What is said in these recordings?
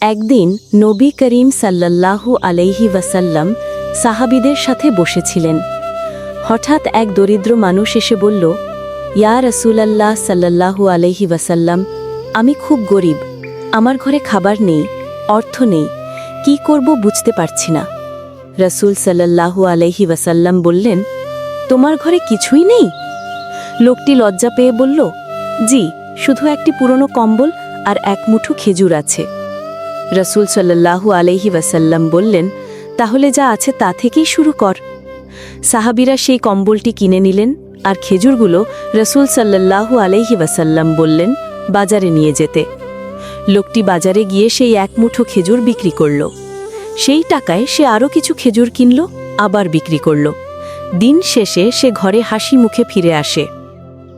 একদিন নবী করিম সাল্লাল্লাহু আলাইহি ওয়াসাল্লাম সাহাবিদের সাথে বসেছিলেন। হঠাৎ এক দরিদ্র মানুষ এসে বলল, ইয়া রসুলাল্লাহ সাল্লাল্লাহু আলাইহি ওয়াসাল্লাম, আমি খুব গরিব, আমার ঘরে খাবার নেই, অর্থ নেই, কি করব বুঝতে পারছি না। রসুল সাল্লাল্লাহু আলাইহি ওয়াসাল্লাম বললেন, তোমার ঘরে কিছুই নেই? লোকটি লজ্জা পেয়ে বলল, জি, শুধু একটি পুরনো কম্বল আর এক মুঠো খেজুর আছে। রসুল সাল্লাল্লাহু আলাইহি ওয়াসাল্লাম বললেন, তাহলে যা আছে তা থেকেই শুরু কর। সাহাবিরা সেই কম্বলটি কিনে নিলেন, আর খেজুরগুলো রসুল সাল্লাল্লাহু আলাইহি ওয়াসাল্লাম বললেন, বাজারে নিয়ে যেতে। লোকটি বাজারে গিয়ে সেই এক মুঠো খেজুর বিক্রি করল। সেই টাকায় সে আরও কিছু খেজুর কিনল, আবার বিক্রি করল। দিন শেষে সে ঘরে হাসি মুখে ফিরে আসে।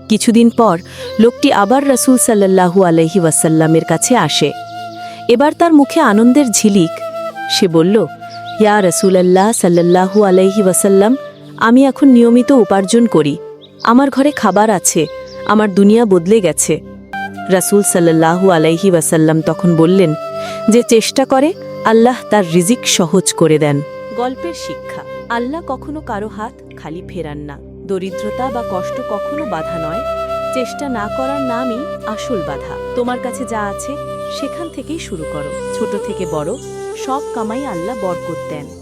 কিছুদিন পর লোকটি আবার রসুল সাল্লাল্লাহু আলহি ওয়াসাল্লামের কাছে আসে। এবার তার মুখে আনন্দের ঝিলিক। সে বলল, ইয়া রসুলাল্লাহ সাল্লাল্লাহু আলাইহি ওয়াসাল্লাম, আমি এখন নিয়মিত উপার্জন করি। আমার ঘরে খাবার আছে, আমার দুনিয়া বদলে গেছে। রাসূল সাল্লাল্লাহু আলাইহি ওয়াসাল্লাম তখন বললেন, যে চেষ্টা করে, আল্লাহ তার রিজিক সহজ করে দেন। গল্পের শিক্ষা, আল্লাহ কখনো কারও হাত খালি ফেরান না। দরিদ্রতা বা কষ্ট কখনো বাধা নয়। চেষ্টা না করার নামই আসল বাধা। তোমার কাছে যা আছে সেখান থেকেই শুরু করো। ছোট থেকে বড় সব কামাই আল্লাহ বরকত দেন।